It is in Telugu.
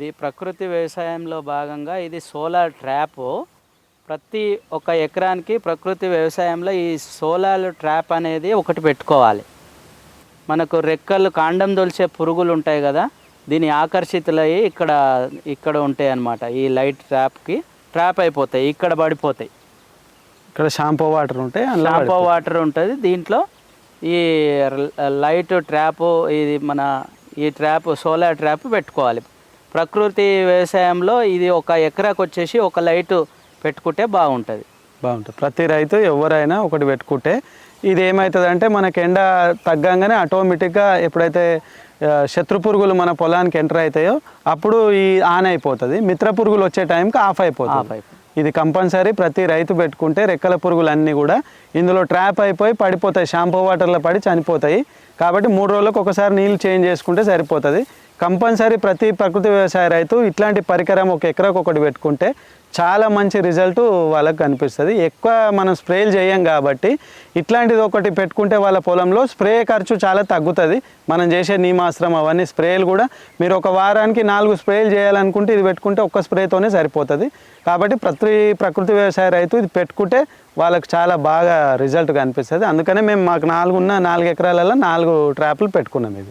ఇది ప్రకృతి వ్యవసాయంలో భాగంగా ఇది సోలార్ ట్రాప్. ప్రతి ఒక్క ఎకరానికి ప్రకృతి వ్యవసాయంలో ఈ సోలార్ ట్రాప్ అనేది ఒకటి పెట్టుకోవాలి. మనకు రెక్కలు కాండం దొలిచే పురుగులు ఉంటాయి కదా దీని ఆకర్షితులయ్యి ఇక్కడ ఇక్కడ ఉంటాయి అన్నమాట ఈ లైట్ ట్రాప్కి. ట్రాప్ అయిపోతాయి ఇక్కడ పడిపోతాయి. ఇక్కడ షాంపూ వాటర్ ఉంటాయి షాంపూ వాటర్ ఉంటుంది. దీంట్లో ఈ లైట్ ట్రాప్ ఇది మన ఈ ట్రాప్ సోలార్ ట్రాప్ పెట్టుకోవాలి. ప్రకృతి వ్యవసాయంలో ఇది ఒక ఎకరాకు వచ్చేసి ఒక లైట్ పెట్టుకుంటే బాగుంటుంది. బాగుంటుంది. ప్రతి రైతు ఎవరైనా ఒకటి పెట్టుకుంటే ఇది ఏమవుతుంది అంటే మనకి ఎండ తగ్గంగానే ఆటోమేటిక్గా ఎప్పుడైతే శత్రు పురుగులు మన పొలానికి ఎంటర్ అవుతాయో అప్పుడు ఈ ఆన్ అయిపోతుంది. మిత్ర పురుగులు వచ్చే టైంకి ఆఫ్ అయిపోతుంది. ఇది కంపల్సరీ ప్రతి రైతు పెట్టుకుంటే రెక్కల పురుగులు అన్నీ కూడా ఇందులో ట్రాప్ అయిపోయి పడిపోతాయి. షాంపూ వాటర్లో పడి చనిపోతాయి. కాబట్టి మూడు రోజులకు ఒకసారి నీళ్ళు చేంజ్ చేసుకుంటే సరిపోతుంది. కంపల్సరీ ప్రతి ప్రకృతి వ్యవసాయ రైతు ఇట్లాంటి పరికరం ఒక ఎకరాకు ఒకటి పెట్టుకుంటే చాలా మంచి రిజల్ట్ వాళ్ళకి కనిపిస్తుంది. ఎక్కువ మనం స్ప్రేలు చేయం కాబట్టి ఇట్లాంటిది ఒకటి పెట్టుకుంటే వాళ్ళ పొలంలో స్ప్రే ఖర్చు చాలా తగ్గుతుంది. మనం చేసే నీమాస్త్రం అవన్నీ స్ప్రేలు కూడా మీరు ఒక వారానికి నాలుగు స్ప్రేలు చేయాలనుకుంటే ఇది పెట్టుకుంటే ఒక్క స్ప్రేతోనే సరిపోతుంది. కాబట్టి ప్రతి ప్రకృతి వ్యవసాయ రైతు ఇది పెట్టుకుంటే వాళ్ళకి చాలా బాగా రిజల్ట్ కనిపిస్తుంది. అందుకనే మేము మాకు నాలుగున్న నాలుగు ఎకరాలలో నాలుగు ట్రాప్లు పెట్టుకున్నాం ఇది.